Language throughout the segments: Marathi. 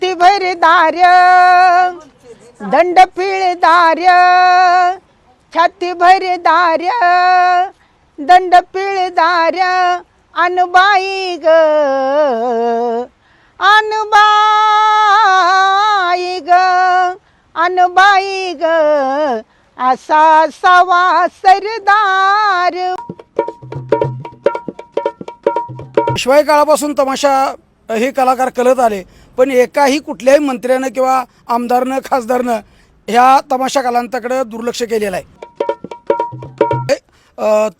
छाती भर दार्य दंड पिळ दार्य छाती भर दार्य दंड पिळ दार्य अनुबाई ग अनबाई ग अनबाई ग असा सवा सरदार. शिवाय काळापासून तमाशा हे कलाकार करत आले. पण एकाही कुठल्याही मंत्र्यानं किंवा आमदारनं खासदारनं ह्या तमाशा कलांताकडे दुर्लक्ष केलेलं आहे.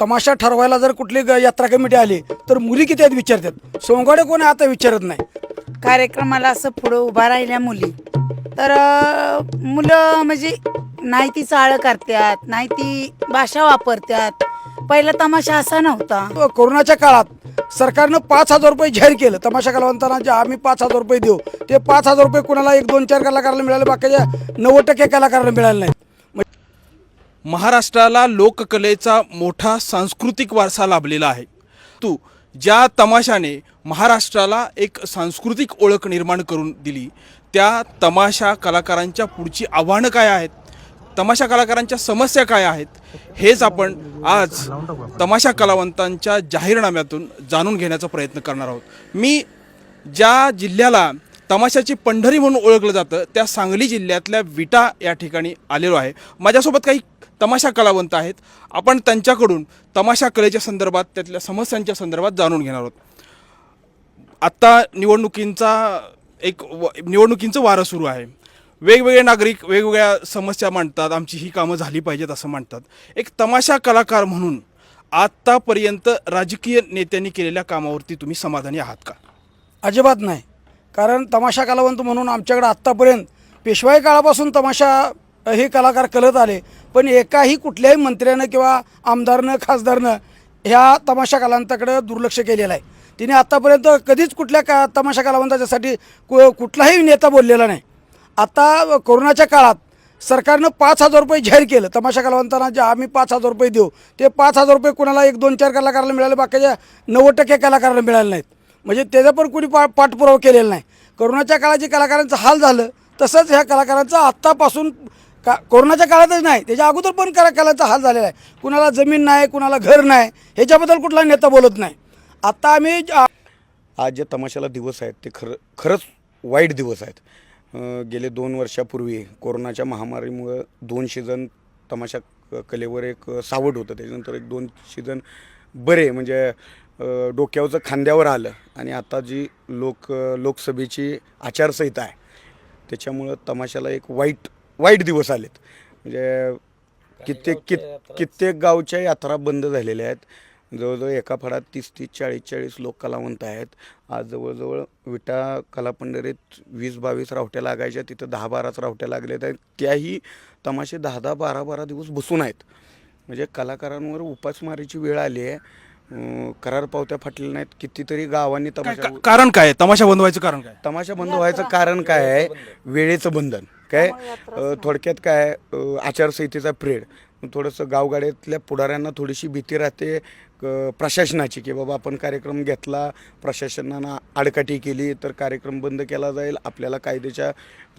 तमाशा ठरवायला जर कुठली यात्रा कमिटी आली तर मुली किती आहेत विचारतात? सोंगाडे कोण आता विचारत नाही. कार्यक्रमाला असं पुढं उभा राहिल्या मुली. तर मुलं म्हणजे नाही ती चाळ करतात नाही ती भाषा वापरतात. पहिला तमाशा असा नव्हता. कोरोनाच्या काळात सरकारनं पाच हजार रुपये जाहीर केलं. तमाशा कलावंतांना जे आम्ही पाच हजार रुपये देऊ ते पाच हजार रुपये कुणाला एक दोन चार कलाकाराला मिळाले बाकीच्या नव्वद टक्के कलाकाराला मिळाले नाहीत. महाराष्ट्राला लोककलेचा मोठा सांस्कृतिक वारसा लाभलेला आहे. तू ज्या तमाशाने महाराष्ट्राला एक सांस्कृतिक ओळख निर्माण करून दिली त्या तमाशा कलाकारांच्या पुढची आव्हानं काय आहेत? तमाशा कलाकारांच्या समस्या काय आहेत हेच आपण आज तमाशा कलावंतांच्या जाहीरनाम्यातून जाणून घेण्याचा प्रयत्न करणार आहोत. मी ज्या जिल्ह्याला तमाशाची पंढरी म्हणून ओळखलं जातं त्या सांगली जिल्ह्यातल्या विटा या ठिकाणी आलेलो आहे. माझ्यासोबत काही तमाशा कलावंत आहेत. आपण त्यांच्याकडून तमाशा कलेच्या संदर्भात त्यातल्या समस्यांच्या संदर्भात जाणून घेणार आहोत. आत्ता निवडणुकींचा एक व निवडणुकींचं वारं सुरू आहे. वेगवेगळे नागरिक वेगवेगळ्या समस्या मांडतात आमची ही कामं झाली पाहिजेत असं मांडतात. एक तमाशा कलाकार म्हणून आत्तापर्यंत राजकीय नेत्यांनी केलेल्या कामावरती तुम्ही समाधानी आहात का? अजिबात नाही. कारण तमाशा कलावंत म्हणून आमच्याकडे आत्तापर्यंत पेशवाई काळापासून तमाशा हे कलाकार कलत आले. पण एकाही कुठल्याही मंत्र्यानं किंवा आमदारनं खासदारनं ह्या तमाशा कलावंताकडे दुर्लक्ष केलेलं आहे. तिने आत्तापर्यंत कधीच कुठल्या का तमाशा कलावंताच्यासाठी कु कुठलाही नेता बोललेला नाही. आता कोरोनाच्या काळात सरकारनं पाच हजार रुपये जाहीर केलं. तमाशा कलावंतांना जे आम्ही पाच हजार रुपये देऊ ते पाच हजार रुपये कुणाला एक दोन चार कलाकाराला मिळाले बाकीच्या नव्वद टक्के कलाकाराला मिळाले नाहीत. म्हणजे त्याचा पण कुणी पा पाठपुरावा केलेला नाही. कोरोनाच्या काळात जे कलाकारांचं हाल झालं तसंच ह्या कलाकारांचं आत्तापासून का कोरोनाच्या काळातच नाही त्याच्या अगोदर पण कला कलाचा हाल झालेला आहे. कुणाला जमीन नाही कुणाला घर नाही ह्याच्याबद्दल कुठला नेता बोलत नाही. आत्ता आम्ही आज जे तमाशाला दिवस आहेत ते खरं खरंच वाईट दिवस आहेत. गेले दोन वर्षापूर्वी कोरोनाच्या महामारीमुळं दोन सीझन तमाशा कलेवर एक सावट होतं. त्याच्यानंतर एक दोन सीझन बरे म्हणजे डोक्यावरचं खांद्यावर आलं. आणि आता जी लोक लोकसभेची आचारसंहिता आहे त्याच्यामुळं तमाशाला एक वाईट वाईट दिवस आलेत. म्हणजे कित्येक कित कित्येक गावच्या यात्रा बंद झालेल्या आहेत. जवळजवळ एका फळात तीस तीस चाळीस चाळीस लोक कलावंत आहेत. आज जवळजवळ विटा कलापंढरीत वीस बावीस रावट्या लागायच्या तिथं दहा बाराच रावट्या लागल्यात आहेत. त्याही तमाशे दहा दहा बारा बारा दिवस बसून आहेत. म्हणजे कलाकारांवर उपासमारीची वेळ आली आहे. करार पावत्या फाटलेल्या नाहीत. कितीतरी गावांनी तमाशा कारण काय आहे? तमाशा बंद व्हायचं कारण काय तमाशा बंद व्हायचं कारण काय आहे? वेळेचं बंधन. काय? थोडक्यात काय आचारसंहितेचा प्रेड थोडंसं गावगाड्यातल्या पुढाऱ्यांना थोडीशी भीती राहते. क- प्रशासनाची की बाबा आपण कार्यक्रम घेतला प्रशासनानं आडकाठी केली तर कार्यक्रम बंद केला जाईल आपल्याला कायद्याच्या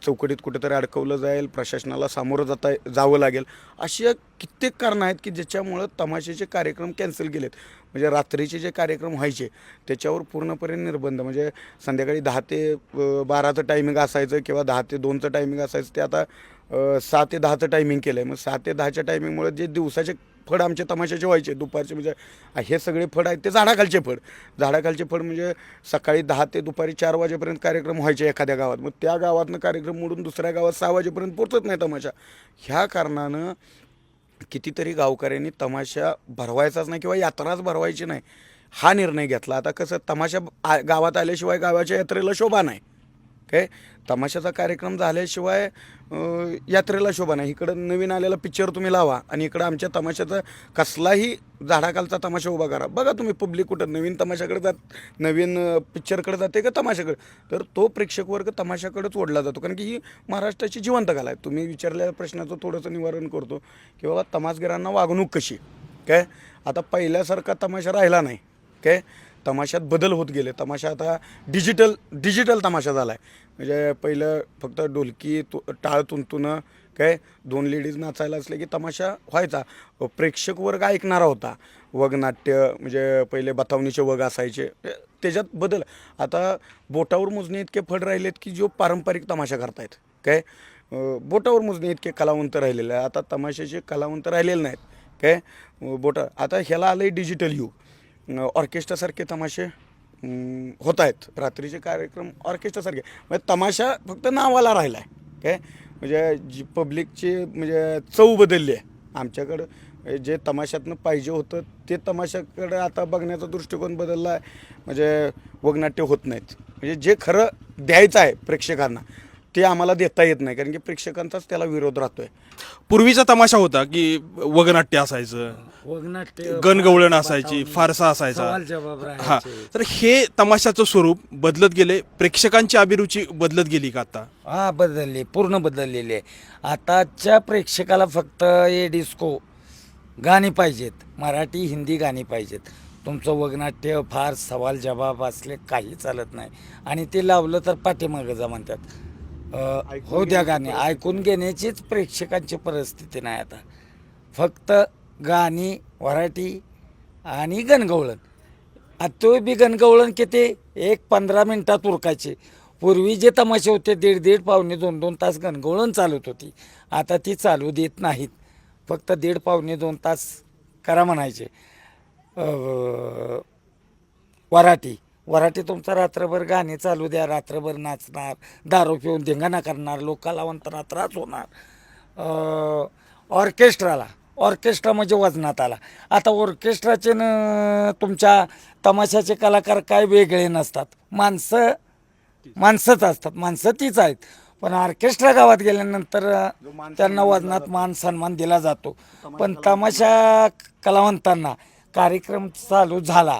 चौकटीत कुठेतरी अडकवलं जाईल प्रशासनाला सामोरं जाता जावं लागेल. अशी कित्येक कारणं आहेत की ज्याच्यामुळं तमाशेचे कार्यक्रम कॅन्सल केलेत. म्हणजे रात्रीचे जे कार्यक्रम व्हायचे त्याच्यावर पूर्णपणे निर्बंध. म्हणजे संध्याकाळी दहा ते बाराचं टायमिंग असायचं किंवा दहा ते दोनचं टायमिंग असायचं ते आता सहा ते दहाचं टायमिंग केलं आहे मग सहा ते दहाच्या टायमिंगमुळे जे दिवसाचे फड आमचे तमाशाचे व्हायचे दुपारचे म्हणजे हे सगळे फड आहेत ते झाडाखालचे फड. झाडाखालचे फड म्हणजे सकाळी दहा ते दुपारी चार वाजेपर्यंत कार्यक्रम व्हायचे एखाद्या गावात. मग त्या गावातनं कार्यक्रम मोडून दुसऱ्या गावात सहा वाजेपर्यंत पोचत नाही तमाशा. ह्या कारणानं कितीतरी गावकऱ्यांनी तमाशा भरवायचाच नाही किंवा यात्राच भरवायची नाही. हा निर्णय घेतला. आता कसं तमाशा आ- गावात आल्याशिवाय गावाच्या यात्रेला शोभा नाही. काय तमाशाचा कार्यक्रम झाल्याशिवाय यात्रेला शोभा नाही. इकडं नवीन आलेला पिक्चर तुम्ही लावा आणि इकडं आमच्या तमाशाचा कसलाही झाडाखालचा तमाशा उभा करा. बघा तुम्ही पब्लिक कुठं नवीन तमाशाकडे जात नवीन पिक्चरकडे जाते का तमाशाकडे? तर तो प्रेक्षक वर्ग तमाशाकडेच ओढला जातो. कारण की ही महाराष्ट्राची जिवंत कला आहे. तुम्ही विचारलेल्या प्रश्नाचं थोडंसं निवारण करतो की बाबा तमासगिरांना वागणूक कशी? काय? आता पहिल्यासारखा तमाशा राहिला नाही. काय? तमाशात बदल होत गेले. तमाशा आता डिजिटल डिजिटल तमाशा झाला आहे म्हणजे पहिलं फक्त ढोलकी तु टाळ तुंतुनं काय दोन लेडीज नाचायला असले की तमाशा व्हायचा. प्रेक्षक वर्ग ऐकणारा होता. वगनाट्य म्हणजे पहिले बतावणीचे वग असायचे. त्याच्यात बदल. आता बोटावर मोजणे इतके फड राहिलेत की जो पारंपरिक तमाशा करतायत. काय बोटावर मोजणे इतके कलावंत राहिलेले. आहे आता तमाशाचे कलावंत राहिलेले नाहीत. काय बोटा आता ह्याला आलं आहे डिजिटल युग. ऑर्केस्ट्रासारखे तमाशे होत आहेत रात्रीचे कार्यक्रम ऑर्केस्ट्रासारखे. म्हणजे तमाशा फक्त नावाला राहिला आहे काय म्हणजे जी पब्लिकची म्हणजे चव बदलली आहे. आमच्याकडं जे तमाशातनं पाहिजे होतं ते तमाशाकडं आता बघण्याचा दृष्टिकोन बदलला आहे म्हणजे वगनाट्य होत नाहीत. म्हणजे जे खरं द्यायचं आहे प्रेक्षकांना ते आम्हाला देता येत नाही. कारण की प्रेक्षकांचाच त्याला विरोध राहतोय. पूर्वीचा तमाशा होता की वगनाट्य असायचं गणगवळण असायची फारसा असायचा. सवाल जवाब हा. तर हे तमाशाचं स्वरूप बदलत गेले प्रेक्षकांची अभिरुची बदलत गेली का आता? हा बदलले पूर्ण बदललेले आहे. आताच्या प्रेक्षकाला फक्त ए डिस्को गाणी पाहिजेत मराठी हिंदी गाणी पाहिजेत. तुमचं वगनाट्य फार सवाल जवाब असले काही चालत नाही. आणि ते लावलं तर पाठीमागं जा म्हणतात. हो द्या गाणी ऐकून घेण्याचीच प्रेक्षकांची परिस्थिती नाही आता. फक्त गाणी वराठी आणि गणगवळण. आता बी गणगवळण किती? एक पंधरा मिनटात उरकायचे. पूर्वी जे तमाशे होते दीड दीड पावणे दोन दोन तास गणगवळण चालत होती. आता ती चालू देत नाहीत. फक्त दीड पावणे दोन तास करा म्हणायचे. वराठी वराठी तुमचा रात्रभर गाणे चालू द्या रात्रभर नाचणार दारू पिऊन धिंगाणा करणार लोकाला कलावंतांना त्रास होणार. ऑर्केस्ट्राला. ऑर्केस्ट्रा म्हणजे वजनात आला. आता ऑर्केस्ट्राचे न तुमच्या तमाशाचे कलाकार काय वेगळे नसतात. माणसं माणसंच असतात. माणसं तीच आहेत. पण ऑर्केस्ट्रा गावात गेल्यानंतर त्यांना वजनात मान सन्मान दिला जातो. पण तमाशा कलावंतांना कार्यक्रम चालू झाला.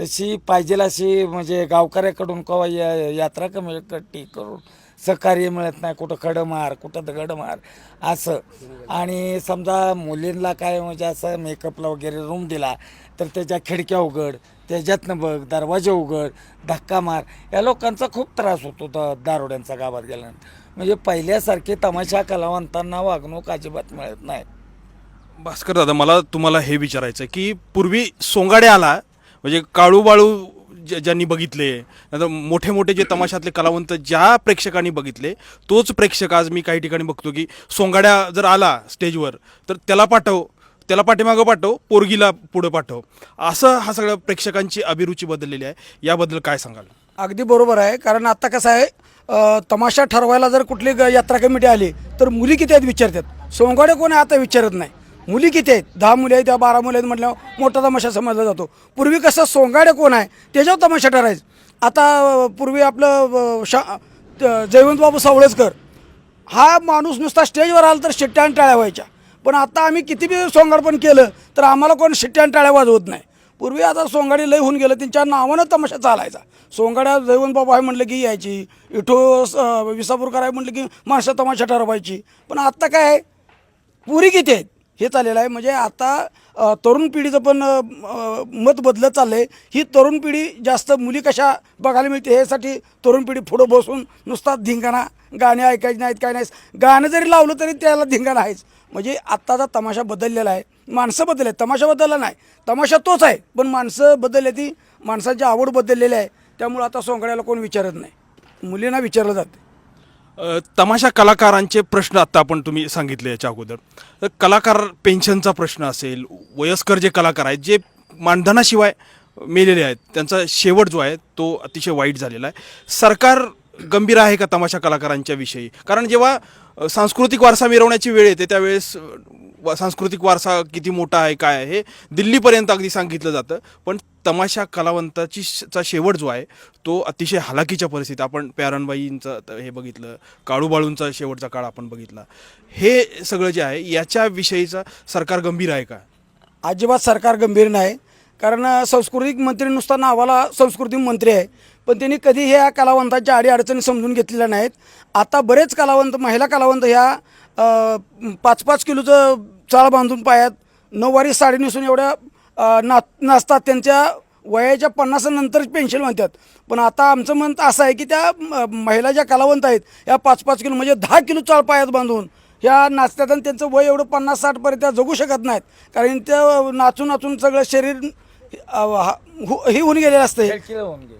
तशी पाहिजेल अशी म्हणजे गावकऱ्याकडून कवा या- यात्रा कमी कट्टी करून सहकार्य मिळत नाही कुठं खडं मार कुठं दगड मार असं. आणि समजा मुलींना काय म्हणजे असं मेकअपला वगैरे रूम दिला तर त्याच्या खिडक्या उघड त्याच्यातनं बघ दरवाजे उघड धक्का मार या लोकांचा खूप त्रास होतो द दारोड्यांचा गावात गेल्यानंतर. म्हणजे पहिल्यासारखे तमाशा कलावंतांना वागणूक अजिबात मिळत नाही. भास्कर दादा मला तुम्हाला हे विचारायचं की पूर्वी सोंगाडे आला म्हणजे काळू बाळू ज्या- ज्यांनी बघितले नंतर मोठे मोठे जे तमाशातले कलावंत ज्या प्रेक्षकांनी बघितले तोच प्रेक्षक आज मी काही ठिकाणी बघतो की सोंगाड्या जर आला स्टेजवर तर त्याला पाठव त्याला पाठीमागं पाठव पोरगीला पुढं पाठव. असं हा सगळ्या प्रेक्षकांची अभिरुची बदललेली आहे. याबद्दल काय सांगाल? अगदी बरोबर आहे. कारण आता कसं आहे अ, तमाशा ठरवायला जर कुठली ग- यात्रा कमिटी आली तर मुली किती आहेत विचारतात? सोंगाडे कोण आहे आता विचारत नाही. मुली किती आहेत? दहा मुली आहेत त्या बारा मुली आहेत म्हटल्यावर मोठा तमाशा समजला जातो. पूर्वी कसं सोंगाडे कोण आहे त्याच्यावर तमाशा ठरायचं. आता पूर्वी आपलं शा जयवंतबाबू सावळेसकर हा माणूस नुसता स्टेजवर आला तर शिट्ट्या आणि टाळ्या व्हायच्या. पण आता आम्ही किती बी सोंगाडपण केलं तर आम्हाला कोण शिट्ट्या आणि टाळ्या वाजवत नाही. पूर्वी आता सोंगाडी लय होऊन गेलं त्यांच्या नावानं तमाशा चालायचा. सोंगाड्या जयवंत बाबा आहे म्हटलं की यायची इठो विसापूरकर आहे म्हटलं की माणसं तमाशा ठरवायची. पण आत्ता काय आहे पुरी किती आहेत? हे चाललेलं आहे. म्हणजे आता तरुण पिढीचं पण मत बदलत चाललं आहे ही तरुण पिढी जास्त मुली कशा बघायला मिळते ह्यासाठी तरुण पिढी पुढं बसून नुसता धिंगाणा गाणे ऐकायचे नाहीत काय नाही गाणं जरी लावलं तरी त्याला धिंगाणा आहेच. म्हणजे आत्ताचा तमाशा बदललेला आहे. माणसं बदलले तमाशा बदलला नाही. तमाशा तोच आहे. पण माणसं बदलले ती माणसांची आवड बदललेली आहे. त्यामुळं आता सोंगड्याला कोण विचारत नाही. मुलींना विचारलं जातं. तमाशा कलाकारांचे प्रश्न आता आपण तुम्ही सांगितले याच्या अगोदर. तर कलाकार पेन्शनचा प्रश्न असेल वयस्कर जे कलाकार आहेत जे मानधनाशिवाय मेलेले आहेत त्यांचा शेवट जो आहे तो अतिशय वाईट झालेला आहे. सरकार गंभीर आहे का तमाशा कलाकारांच्या विषयी? कारण जेव्हा सांस्कृतिक वारसा मिरवण्याची वेळ येते त्यावेळेस सांस्कृतिक वारसा किती मोठा आहे काय आहे हे दिल्लीपर्यंत अगदी सांगितलं जातं. पण तमाशा कलावंताची चा शेवट जो आहे तो अतिशय हालाकीच्या परिस्थितीत आपण प्यारणबाईंचं हे बघितलं काळूबाळूंचा शेवटचा काळ आपण बघितला. हे सगळं जे आहे याच्याविषयीचा सरकार गंभीर आहे का? अजिबात सरकार गंभीर नाही. कारण सांस्कृतिक मंत्री नुसता नावाला सांस्कृतिक मंत्री आहे. पण त्यांनी कधी ह्या कलावंतांच्या अडीअडचणी समजून घेतलेल्या नाहीत. आता बरेच कलावंत महिला कलावंत ह्या पाच पाच किलोचं चाळ बांधून पायात नऊवारी साडी नेसून एवढ्या ना नाचतात त्यांच्या वयाच्या पन्नासानंतरच पेन्शन म्हणतात. पण आता आमचं मत असं आहे की त्या महिला ज्या कलावंत आहेत या पाच पाच किलो म्हणजे दहा किलो चाळ पायात बांधून ह्या नाचतात आणि त्यांचं वय एवढं पन्नास साठपर्यंत त्या जगू शकत नाहीत. कारण त्या नाचून नाचून सगळं शरीर हा- होऊन गेलेलं असतं.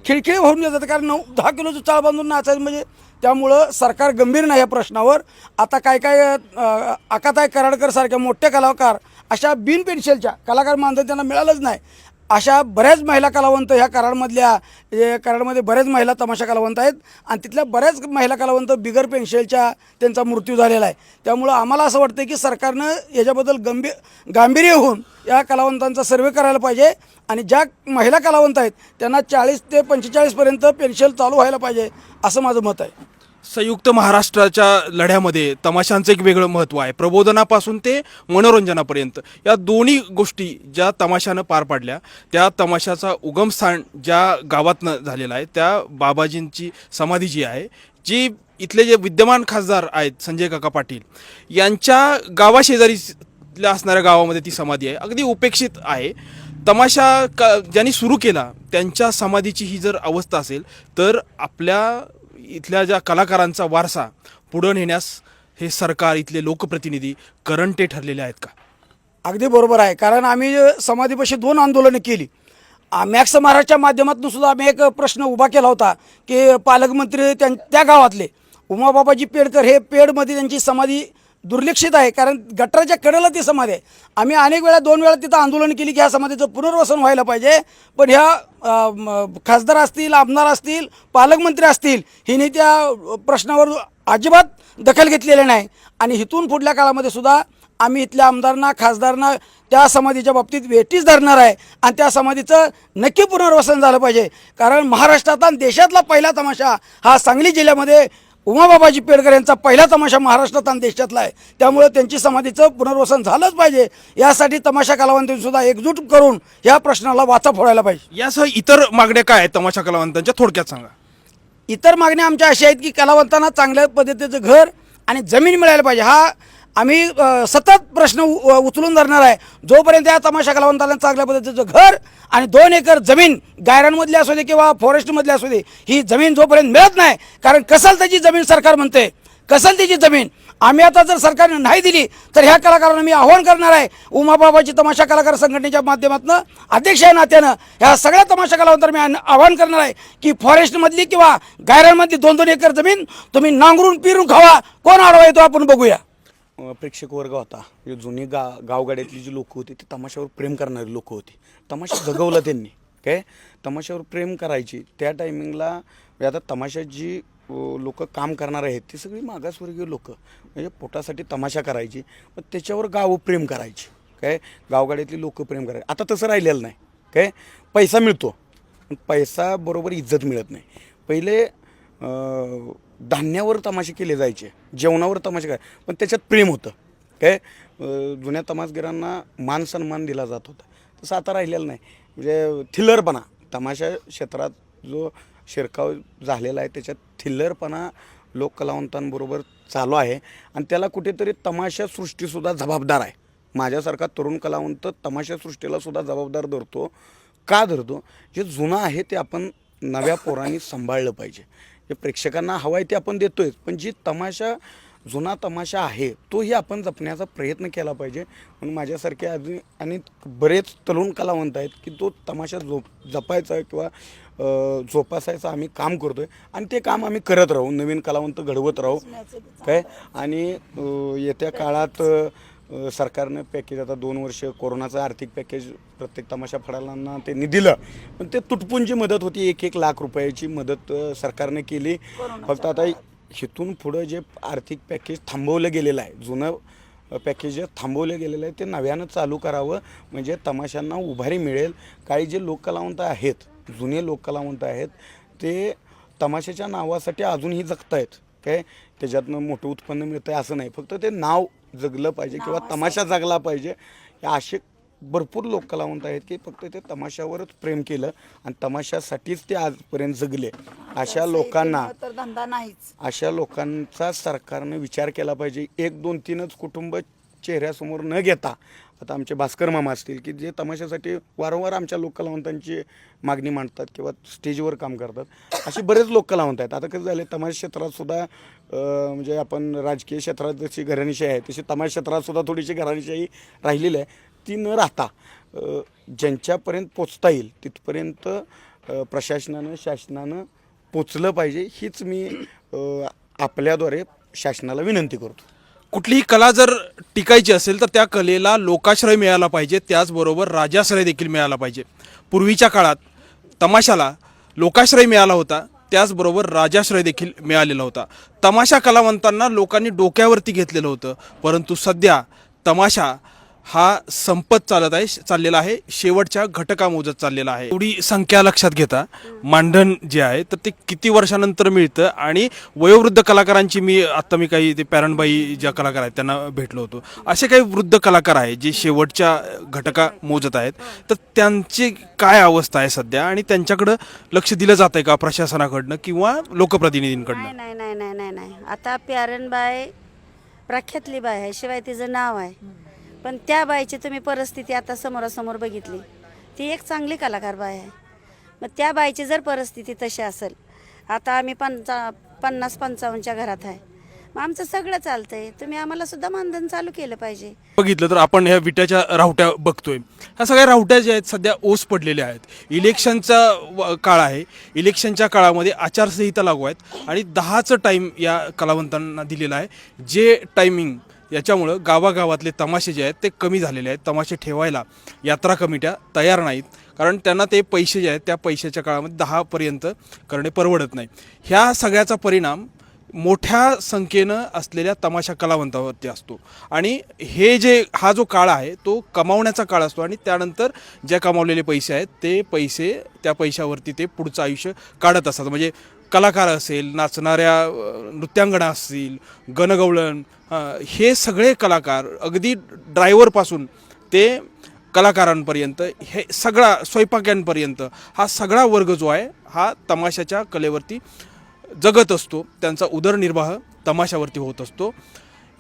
खिळखिळं होऊन जातात कारण नऊ दहा किलोचं चाळ बांधून नाचायचं म्हणजे त्यामुळं सरकार गंभीर नाही या प्रश्नावर. आता काय काय अ, आकाताई कराडकर सारख्या मोठे कलाकार अशा बिन पेन्शनच्या कलाकार मानधन त्यांना मिळालंच नाही. अशा बऱ्याच महिला कलावंत ह्या कराडमधल्या कराडमध्ये बऱ्याच महिला तमाशा कलावंत आहेत आणि तिथल्या बऱ्याच महिला कलावंत बिगर पेन्शनच्या त्यांचा मृत्यू झालेला आहे. त्यामुळं आम्हाला असं वाटतं की सरकारनं याच्याबद्दल गंभीर गांभीर्य होऊन या कलावंतांचा सर्वे करायला पाहिजे आणि ज्या महिला कलावंत आहेत त्यांना चाळीस ते पंचेचाळीसपर्यंत पेन्शन चालू व्हायला पाहिजे असं माझं मत आहे. संयुक्त महाराष्ट्राच्या लढ्यामध्ये तमाशांचं एक वेगळं महत्त्व आहे. प्रबोधनापासून ते मनोरंजनापर्यंत. या दोन्ही गोष्टी ज्या तमाशानं पार पाडल्या त्या तमाशाचा उगमस्थान ज्या गावातनं झालेला आहे त्या बाबाजींची समाधी जी आहे जी इथले जे विद्यमान खासदार आहेत संजय काका पाटील यांच्या गावाशेजारील्या असणाऱ्या गावामध्ये ती समाधी आहे. अगदी उपेक्षित आहे. तमाशा का ज्यांनी सुरू केला त्यांच्या समाधीची ही जर अवस्था असेल तर आपल्या इथल्या ज्या कलाकारांचा वारसा पुढं नेण्यास हे सरकार इथले लोकप्रतिनिधी करंटे ठरलेले आहेत का? अगदी बरोबर आहे. कारण आम्ही समाधीपाशी दोन आंदोलनं केली. मॅक्स महाराजच्या माध्यमातून सुद्धा आम्ही एक प्रश्न उभा केला होता की पालकमंत्री त्यां त्या गावातले. उमाबाबाजी पेडकर हे पेडमध्ये त्यांची समाधी दुर्लक्षित आहे. कारण गटाराच्या कडेला ती समाधी आहे. आम्ही अनेक वेळा दोन वेळा तिथं आंदोलन केली की ह्या समाधीचं पुनर्वसन व्हायला पाहिजे. पण ह्या खासदार असतील आमदार असतील पालकमंत्री असतील हिने त्या प्रश्नावर अजिबात दखल घेतलेली नाही. आणि इथून पुढल्या काळामध्ये सुद्धा आम्ही इथल्या आमदारांना खासदारांना त्या समाधीच्या बाबतीत वेटीच धरणार आहे. आणि त्या समाधीचं नक्की पुनर्वसन झालं पाहिजे. कारण महाराष्ट्रात आणि देशातला पहिला तमाशा हा सांगली जिल्ह्यामध्ये उमाबाबाजी पेडकर यांचा पहिला तमाशा महाराष्ट्रात आणि देशातला आहे. त्यामुळे त्यांची समाधीचं पुनर्वसन झालंच पाहिजे. यासाठी तमाशा कलावंतांनी सुद्धा एकजूट करून या प्रश्नाला वाचा फोडायला पाहिजे. यासह इतर मागण्या काय आहेत तमाशा कलावंतांच्या? थोडक्यात सांगा. इतर मागण्या आमच्या अशा आहेत की कलावंतांना चांगल्या पद्धतीचं घर आणि जमीन मिळायला पाहिजे. हा आम्ही सतत प्रश्न उ- उचलून धरणार आहे. जोपर्यंत या तमाशा कलावंतांना चांगल्या पद्धतीचं घर आणि दोन एकर जमीन गायरांमधली असू दे किंवा फॉरेस्टमधली असू दे ही जमीन जोपर्यंत मिळत नाही कारण कसल त्याची जमीन सरकार म्हणते. कसल त्याची जमीन आम्ही आता जर सरकारने नाही दिली तर ह्या कलाकारांना मी आव्हान करणार आहे. उमाबाबाची तमाशा कलाकार संघटनेच्या माध्यमातून अध्यक्ष या नात्यानं ह्या सगळ्या तमाशा कलावंतांना मी आव्हान आवाहन करणार आहे की फॉरेस्टमधली किंवा गायरांमधली दोन दोन एकर जमीन तुम्ही नांगरून पिरून खावा. कोण आडवा येतो आपण बघूया. प्रेक्षक वर्ग होता. जे जुनी गा गावगाड्यातली जी लोकं होती ती तमाशावर प्रेम करणारी लोकं होती. तमाशा जगवला त्यांनी. काय तमाशावर प्रेम करायची. त्या टायमिंगला आता तमाशात जी लोक काम करणार आहेत ती सगळी मागासवर्गीय लोक. म्हणजे पोटासाठी तमाशा करायची मग त्याच्यावर गावं प्रेम करायची. काय गावगाड्यातली लोक प्रेम करायची. आता तसं राहिलेलं नाही. काय पैसा मिळतो. पण पैसा बरोबर इज्जत मिळत नाही. पहिले धान्यावर तमाशे केले जायचे जेवणावर तमाशे काय? पण त्याच्यात प्रेम होतं. काय? जुन्या तमासगिरांना मान सन्मान दिला जात होता. तसं आता राहिलेलं नाही. म्हणजे थिल्लरपणा तमाशा क्षेत्रात जो शिरकाव झालेला आहे त्याच्यात थिल्लरपणा लोक कलावंतांबरोबर चालू आहे. आणि त्याला कुठेतरी तमाशा सृष्टीसुद्धा जबाबदार आहे. माझ्यासारखा तरुण कलावंत तमाशा सृष्टीलासुद्धा जबाबदार धरतो का धरतो? जे जुनं आहे ते आपण नव्या पोरांनी सांभाळलं पाहिजे. जे प्रेक्षकांना हवं आहे ते आपण देतोय पण जी तमाशा जुना तमाशा आहे तोही आपण जपण्याचा प्रयत्न केला पाहिजे. म्हणून माझ्यासारखे अजून आणि बरेच तरुण कलावंत आहेत की तो तमाशा जोप जपायचा किंवा जोपासायचं आम्ही काम करतो आहे आणि ते काम आम्ही करत राहू नवीन कलावंत घडवत राहू. काय? आणि येत्या काळात सरकारनं पॅकेज आता दोन वर्ष कोरोनाचं आर्थिक पॅकेज प्रत्येक तमाशा फडालांना त्यांनी दिलं. पण ते तुटपुंजी मदत होती एक एक लाख रुपयाची मदत सरकारने केली. फक्त आता इथून पुढं जे आर्थिक पॅकेज थांबवलं गेलेलं आहे जुनं पॅकेज जे थांबवलं गेलेलं आहे ते नव्यानं चालू करावं म्हणजे तमाशांना उभारी मिळेल. काही जे लोककलावंत आहेत जुने लोककलावंत आहेत ते तमाशाच्या नावासाठी अजूनही जगतायत. काय? त्याच्यातनं मोठं उत्पन्न मिळतं आहे असं नाही. फक्त ते नाव जगलं पाहिजे किंवा तमाशा जगला पाहिजे. हे असे भरपूर लोक कलावंत आहेत की फक्त ते तमाशावरच प्रेम केलं आणि तमाशासाठीच ते आजपर्यंत जगले. अशा लोकांना तर धंदा नाहीच. अशा लोकांचा सरकारनं विचार केला पाहिजे. एक दोन तीनच कुटुंब चेहऱ्यासमोर न घेता आता आमचे भास्कर मामा असतील की जे तमाशासाठी वारंवार आमच्या लोककलावंतांची मागणी मांडतात किंवा स्टेजवर काम करतात असे बरेच लोककलावंत आहेत. आता कसं झालं तमाशा क्षेत्रातसुद्धा म्हणजे आपण राजकीय क्षेत्रात जशी घराणीशाही आहे तशी तमाशा क्षेत्रातसुद्धा थोडीशी घराणीशाही राहिलेली आहे. ती न राहता ज्यांच्यापर्यंत पोचता येईल तिथपर्यंत प्रशासनानं शासनानं पोचलं पाहिजे हीच मी आपल्याद्वारे शासनाला विनंती करतो. कुठलीही कला जर टिकायची असेल तर त्या कलेला लोकाश्रय मिळाला पाहिजे. त्याचबरोबर राजाश्रय देखील मिळाला पाहिजे. पूर्वीच्या काळात तमाशाला लोकाश्रय मिळाला होता. त्याचबरोबर राजाश्रय देखील मिळालेला होता. तमाशा कलावंतांना लोकांनी डोक्यावरती घेतलेलं होतं. परंतु सध्या तमाशा हा संपत चालत आहे चाललेला आहे शेवटच्या घटका मोजत चाललेला आहे. एवढी संख्या लक्षात घेता मांडण जे आहे तर ते किती वर्षानंतर मिळतं आणि वयोवृद्ध कलाकारांची मी आत्ता मी काही ते पॅरणबाई ज्या कलाकार आहेत त्यांना भेटलो होतो. असे काही वृद्ध कलाकार आहेत जे शेवटच्या घटका मोजत आहेत. तर त्यांची काय अवस्था आहे सध्या? आणि त्यांच्याकडं लक्ष दिलं जात आहे का प्रशासनाकडनं किंवा लोकप्रतिनिधींकडनं? नाही नाही नाही नाही नाही. आता प्यारणबाई प्रख्यातली बाय आहे शिवाय तिचं नाव आहे. पण त्या बाईची तुम्ही परिस्थिती आता समोरासमोर बघितली. ती एक चांगली कलाकार बाई आहे. मग त्या बाईची जर परिस्थिती तशी असेल आता आम्ही पंचा पन्नास पंचावन्नच्या घरात आहे. मग आमचं सगळं चालतंय. तुम्ही आम्हाला सुद्धा मानधन चालू केलं पाहिजे. बघितलं तर आपण ह्या विट्याच्या राहुट्या बघतोय. ह्या सगळ्या राहुट्या ज्या आहेत सध्या ओस पडलेल्या आहेत. इलेक्शनचा व- काळ आहे. इलेक्शनच्या काळामध्ये आचारसंहिता लागू आहेत. आणि दहाचं टाईम या कलावंतांना दिलेलं आहे. जे टायमिंग याच्यामुळं गावागावातले तमाशे जे आहेत ते कमी झालेले आहेत. तमाशे ठेवायला यात्रा कमिट्या तयार नाहीत. कारण त्यांना ते पैसे जे आहेत त्या पैशाच्या काळामध्ये दहापर्यंत करणे परवडत नाही. ह्या सगळ्याचा परिणाम मोठ्या संख्येनं असलेल्या तमाशा कलावंतावरती असतो. आणि हे जे हा जो काळ आहे तो कमावण्याचा काळ असतो. आणि त्यानंतर ज्या कमावलेले पैसे आहेत ते पैसे त्या पैशावरती ते पुढचं आयुष्य काढत असतात. म्हणजे कलाकार असेल नाचणाऱ्या नृत्यांगणा असतील गणगवळण हे सगळे कलाकार अगदी ड्रायव्हरपासून ते कलाकारांपर्यंत हे सगळा स्वयंपाक्यांपर्यंत हा सगळा वर्ग जो आहे हा तमाशाच्या कलेवरती जगत असतो त्यांचा उदरनिर्वाह तमाशावरती होत असतो.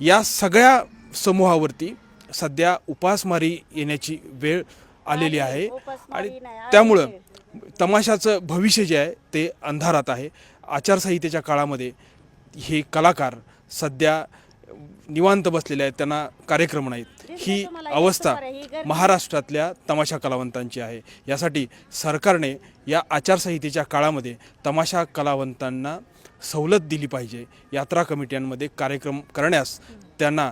या सगळ्या समूहावरती सध्या उपासमारी येण्याची वेळ आलेली आहे आणि त्यामुळं तमाशाचं भविष्य जे आहे ते अंधारात आहे. आचारसंहितेच्या काळामध्ये हे कलाकार सध्या निवांत बसलेले आहेत त्यांना कार्यक्रम नाहीत. ही अवस्था महाराष्ट्रातल्या तमाशा कलावंतांची आहे. यासाठी सरकारने या आचारसंहितेच्या काळामध्ये तमाशा कलावंतांना सवलत दिली पाहिजे. यात्रा कमिट्यांमध्ये कार्यक्रम करण्यास त्यांना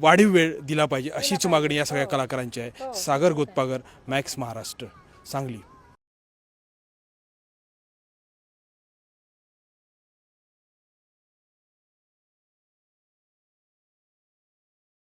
वाढीव वेळ दिला पाहिजे अशीच मागणी या सगळ्या कलाकारांची आहे. सागर गोतपागर मॅक्स महाराष्ट्र सांगली.